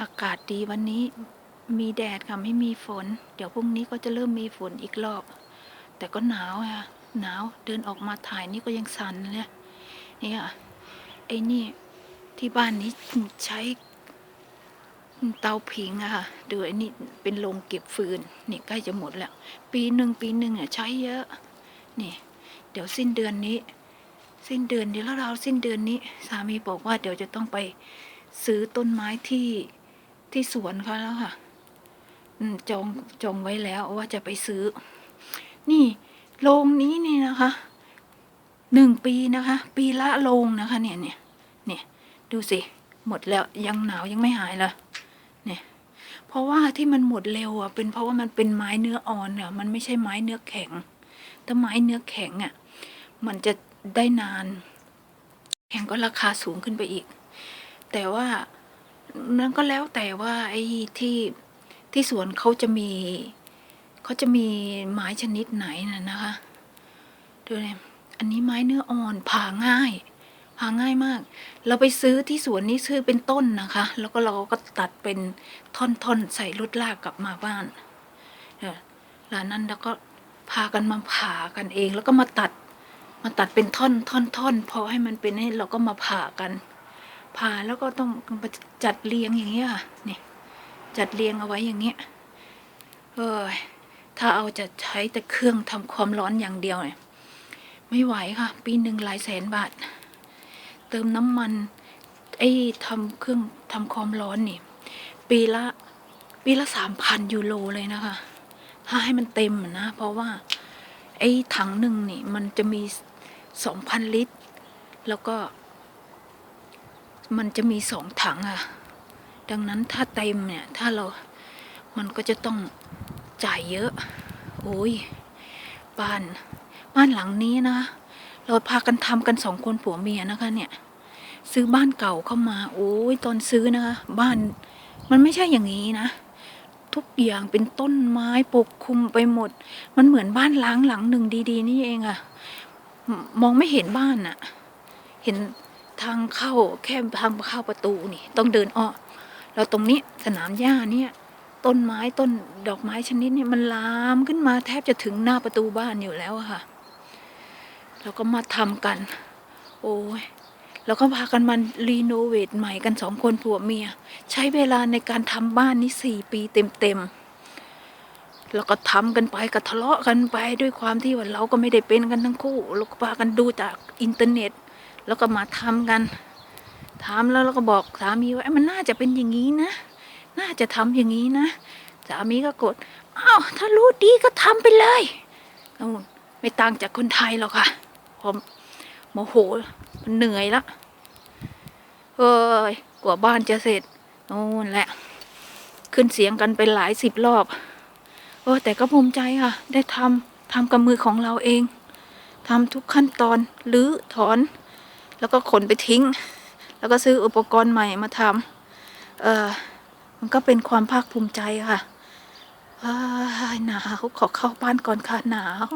อากาศดีวันนี้มีแดดค่ะไม่มีฝน เดี๋ยวพรุ่งนี้ก็จะเริ่มมีฝนอีกรอบ แต่ก็หนาวค่ะหนาวเดินออกมาถ่ายนี่ก็ยังสั่นเลยนี่ค่ะไอ้นี่ที่บ้านนี้ใช้เตาผิงอะค่ะดูไอ้นี่เป็นโรงเก็บฟืนนี่ใกล้จะหมดแล้ว ปีหนึ่งปีหนึ่งอะใช้เยอะ นี่ เดี๋ยวสิ้นเดือนนี้ สิ้นเดือนเดี๋ยวเราสิ้นเดือนนี้ สามีบอกว่าเดี๋ยวจะต้องไปซื้อต้นไม้ที่ ที่สวนเขาแล้วค่ะจองจองไว้แล้วว่าจะไปซื้อ นี่โรงนี้นี่นะคะหนึ่งปีนะคะ ปีละโรงนะคะเนี่ยเนี่ยเนี่ยดูสิหมดแล้วยังหนาวยังไม่หายเลยเนี่ยเพราะว่าที่มันหมดเร็วอะเป็นเพราะว่ามันเป็นไม้เนื้ออ่อนอะมันไม่ใช่ไม้เนื้อแข็งถ้าไม้เนื้อแข็งอะมันจะได้นาน แข็งก็ราคาสูงขึ้นไปอีก แต่ว่า มันก็แล้วแต่ว่าไอ้ที่ที่สวนเขาจะมีเขาจะมีไม้ชนิดไหนน่ะนะคะดูเลยอันนี้ไม้เนื้ออ่อนผ่าง่ายผ่าง่ายมาก เราไปซื้อที่สวนนี้ซื้อเป็นต้นนะคะ แล้วก็เราก็ตัดเป็นท่อนๆใส่รถลากกลับมาบ้านหลังนั้นแล้วก็พากันมาผ่ากันเอง แล้วก็มาตัดมาตัดเป็นท่อนท่อนท่อนพอให้มันเป็นให้เราก็มาผ่ากัน ผ่าแล้วก็ต้องจัดเรียงอย่างเงี้ยค่ะนี่จัดเรียงเอาไว้อย่างเงี้ยเอ้ยถ้าเอาจะใช้แต่เครื่องทำความร้อนอย่างเดียวเนี่ยไม่ไหวค่ะ ปีหนึ่งหลายแสนบาท เติมน้ำมันไอ้ทำเครื่องทำความร้อนนี่ปีละปีละสามพันยูโรเลยนะคะ ถ้าให้มันเต็มนะ เพราะว่าไอ้ถังหนึ่งนี่มันจะมีสองพันลิตร แล้วก็ มันจะมีสองถังอะดังนั้นถ้าเต็มเนี่ย ถ้าเรา มันก็จะต้องจ่ายเยอะ โอ้ย บ้าน บ้านหลังนี้นะ เราพากันทำกันสองคนผัวเมียนะคะเนี่ย ซื้อบ้านเก่าเข้ามา โอ้ยตอนซื้อนะคะ บ้าน มันไม่ใช่อย่างนี้นะ ทุกอย่างเป็นต้นไม้ปกคลุมไปหมด มันเหมือนบ้านล้างหลังหนึ่งดี ๆ นี่เองอะ มองไม่เห็นบ้านอะเห็น ทางเข้าแค่ทางเข้าประตูนี่ ต้องเดินอ้อแล้วตรงนี้สนามหญ้าเนี่ยต้นไม้ต้นดอกไม้ชนิดนี้มันลามขึ้นมาแทบจะถึงหน้าประตูบ้านอยู่แล้วค่ะแล้วก็มาทำกัน โอ้ยแล้วก็พากันมารีโนเวทใหม่กันสองคนผัวเมีย ใช้เวลาในการทำบ้านนี้สี่ปีเต็มๆแล้วก็ทำกันไปก็ทะเลาะกันไปด้วยความที่ว่าเราก็ไม่ได้เป็นกันทั้งคู่เราก็พากันดูจากอินเทอร์เน็ต แล้วก็มาทำกัน ถามแล้วเราก็บอกสามีว่ามันน่าจะเป็นอย่างนี้นะ น่าจะทำอย่างนี้นะ สามีก็กดอ้าวถ้ารู้ดีก็ทำไปเลยเอาไม่ต่างจากคนไทยหรอกค่ะพอโมโหมันเหนื่อยละเอ้ยกว่าบ้านจะเสร็จโน่นแหละ ขึ้นเสียงกันไปหลายสิบรอบโอ้แต่ก็ภูมิใจค่ะ ได้ทำทำกับมือของเราเองทำทุกขั้นตอนหรือถอน แล้วก็ขนไปทิ้ง แล้วก็ซื้ออุปกรณ์ใหม่มาทำเออมันก็เป็นความภาคภูมิใจค่ะหนาวขอเข้าบ้านก่อนค่ะหนาว